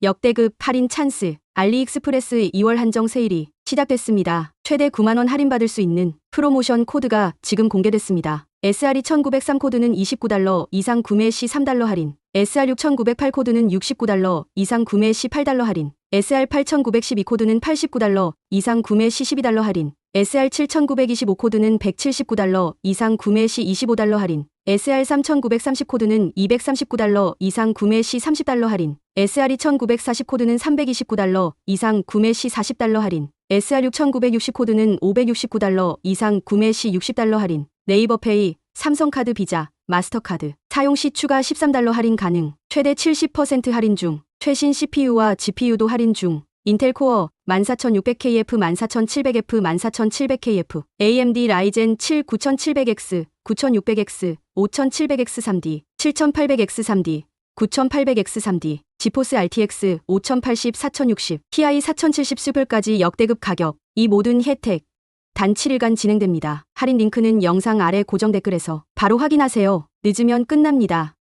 역대급 할인 찬스 알리익스프레스 2월 한정 세일이 시작됐습니다. 최대 9만원 할인받을 수 있는 프로모션 코드가 지금 공개됐습니다. SRE 1903 코드는 29달러 이상 구매 시 3달러 할인, SR 6908 코드는 69달러 이상 구매 시 8달러 할인, SR 8912 코드는 89달러 이상 구매 시 12달러 할인, SR 7925 코드는 179달러 이상 구매 시 25달러 할인, SR 3930 코드는 239달러 이상 구매 시 30달러 할인, SR 2940 코드는 329달러 이상 구매 시 40달러 할인, SR 6960 코드는 569달러 이상 구매 시 60달러 할인, 네이버페이, 삼성카드 비자, 마스터카드, 사용 시 추가 13달러 할인 가능, 최대 70% 할인 중, 최신 CPU와 GPU도 할인 중, 인텔 코어 14600KF 14700F 14700KF AMD 라이젠 7 9700X 9600X 5700X 3D 7800X 3D 9800X 3D 지포스 RTX 5080 4060 Ti 4070 슈per까지 역대급 가격 이 모든 혜택 단 7일간 진행됩니다. 할인 링크는 영상 아래 고정 댓글에서 바로 확인하세요. 늦으면 끝납니다.